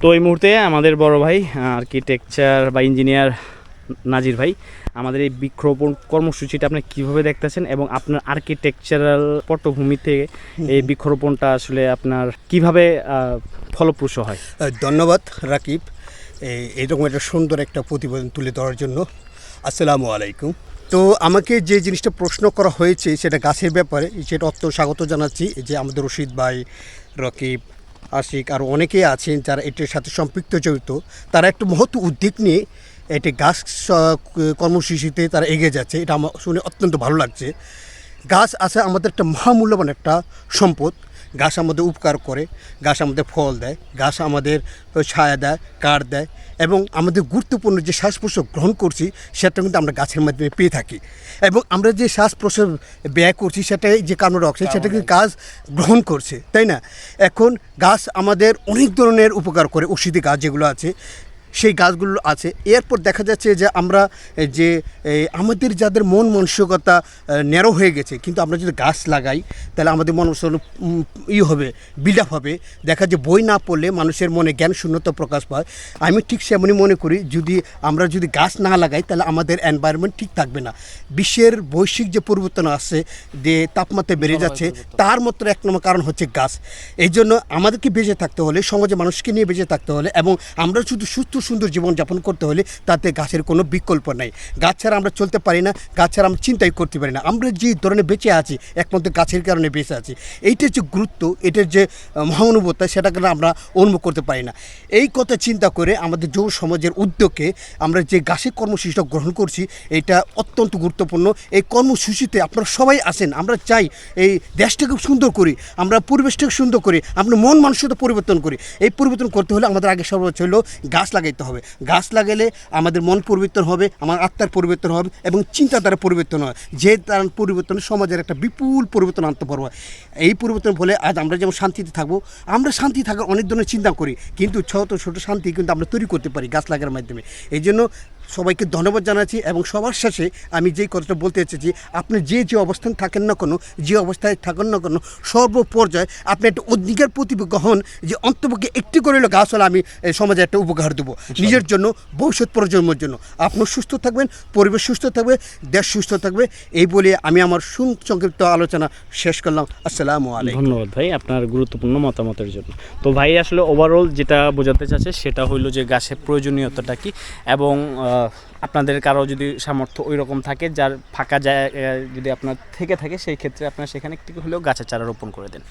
তো এই মুহূর্তে আমাদের বড় ভাই আর্কিটেকচার বা ইঞ্জিনিয়ার নাজির ভাই, আমাদের এই বৃক্ষরোপণ কর্মসূচিটা আপনি কীভাবে দেখতেছেন এবং আপনার আর্কিটেকচারাল পটভূমিতে এই বৃক্ষরোপণটা আসলে আপনার কীভাবে ফলপ্রসূ হয়? ধন্যবাদ, রাকিব। এই- এইরকম একটা সুন্দর একটা প্রতিবেদন তুলে ধরার জন্য। আসসালামু আলাইকুম। তো আমাকে যে জিনিসটা প্রশ্ন করা হয়েছে, সেটা গাছের ব্যাপারে, সেটা অত্যন্ত স্বাগত জানাচ্ছি। যে আমাদের রশিদ ভাই, রকিব আশিক আর অনেকেই আছেন যারা এটির সাথে সম্পৃক্ত জড়িত, তারা একটু মহৎ উদ্যোগ নিয়ে এটি গাছ কর্মসূচিতে তারা এগিয়ে যাচ্ছে। এটা আমার শুনে অত্যন্ত ভালো লাগছে। গাছ আছে আমাদের একটা মহামূল্যবান একটা সম্পদ। গাছ আমাদের উপকার করে গাছ আমাদের ফল দেয় গাছ আমাদের ছায়া দেয় কাঠ দেয় এবং আমাদের গুরুত্বপূর্ণ যে শ্বাস প্রশ্বাস গ্রহণ করছি সেটা কিন্তু আমরা গাছের মাধ্যমে পেয়ে থাকি। এবং আমরা যে শ্বাস প্রশ্বাস ব্যয় করছি সেটাই যে কার্বন ডাইঅক্সাইড সেটা কিন্তু গাছ গ্রহণ করছে তাই না? এখন গাছ আমাদের অনেক ধরনের উপকার করে ওষুধি গাছ যেগুলো আছে সেই গাছগুলো আছে। এরপর দেখা যাচ্ছে যে আমরা যে আমাদের যাদের মন মানসিকতা ন্যারো হয়ে গেছে কিন্তু আমরা যদি গাছ লাগাই তাহলে আমাদের মন ই হবে বিল্ড আপ হবে। দেখা যায় বই না পড়লে মানুষের মনে জ্ঞান শূন্যতা প্রকাশ পায়। আমি ঠিক সেমনই মনে করি যদি আমরা যদি গাছ না লাগাই তাহলে আমাদের এনভায়রনমেন্ট ঠিক থাকবে না। বিশ্বের বৈশ্বিক যে পরিবর্তন আসছে যে তাপমাত্রা বেড়ে যাচ্ছে তার মাত্র এক নম্বর কারণ হচ্ছে গাছ। এই জন্য আমাদেরকে বেঁচে থাকতে হলে সমাজে মানুষকে নিয়ে বেঁচে থাকতে হলে এবং আমরা শুধু সুস্থ সুন্দর জীবনযাপন করতে হলে তাতে গাছের কোনো বিকল্প নাই। গাছ ছাড়া আমরা চলতে পারি না, গাছ ছাড়া আমরা চিন্তাই করতে পারি না। আমরা যে ধরনের বেঁচে আছি, একমাত্র গাছের কারণে বেঁচে আছি, এইটার যে গুরুত্ব, এটার যে মহানুভবতা সেটাকে আমরা অনুভব করতে পারি না। এই কথা চিন্তা করে আমাদের যুব সমাজের উদ্যোগে আমরা যে গাছের কর্মসূচিটা গ্রহণ করছি, এটা অত্যন্ত গুরুত্বপূর্ণ। এই কর্মসূচিতে আপনারা সবাই আসেন আমরা চাই এই দেশটাকে সুন্দর করি, আমরা পরিবেশটাকে সুন্দর করি, আমরা মন মানসিকতা পরিবর্তন করি। এই পরিবর্তন করতে হলে আমাদের আগে সর্বোচ্চ হলো গাছ লাগাইতে হবে। গাছ লাগালে আমাদের মন পরিবর্তন হবে, আমার আত্মার পরিবর্তন হবে এবং চিন্তাধারা পরিবর্তন হয়। যে তার পরিবর্তন সমাজের একটা বিপুল পরিবর্তন আনতে পারব। এই পরিবর্তন ফলে আজ আমরা যেমন শান্তিতে থাকব, আমরা শান্তি থাকার অনেক ধরনের চিন্তা করি, কিন্তু ছোটো ছোটো শান্তি কিন্তু আমরা তৈরি করতে পারি গাছ লাগার মাধ্যমে। এই জন্য সবাইকে ধন্যবাদ জানাচ্ছি এবং সবার শেষে আমি যেই কথাটা বলতে এসেছি আপনি যে যে অবস্থান থাকেন না কোনো যে অবস্থায় থাকেন না কোনো সর্বপর্যায়ে আপনি একটা অধিকার প্রতি গ্রহণ যে অন্তপক্ষে একটি করে হলো গাছ হলে আমি সমাজে একটা উপকার দেবো নিজের জন্য ভবিষ্যৎ প্রজন্মের জন্য। আপনিও সুস্থ থাকবেন পরিবেশ সুস্থ থাকবে দেশ সুস্থ থাকবে এই বলে আমি আমার সংক্ষিপ্ত আলোচনা শেষ করলাম। আসসালামু আলাইকুম। ধন্যবাদ ভাই আপনার গুরুত্বপূর্ণ মতামতের জন্য। তো ভাই আসলে ওভারঅল যেটা বোঝাতে চাচ্ছে সেটা হইল যে গাছের প্রয়োজনীয়তাটা কি এবং আপনাদের কারও যদি সামর্থ্য ওই রকম থাকে, যার ফাঁকা জায়গা যদি আপনার থেকে থাকে, সেই ক্ষেত্রে আপনার সেখানে একটু হলেও গাছের চারা রোপণ করে দেন।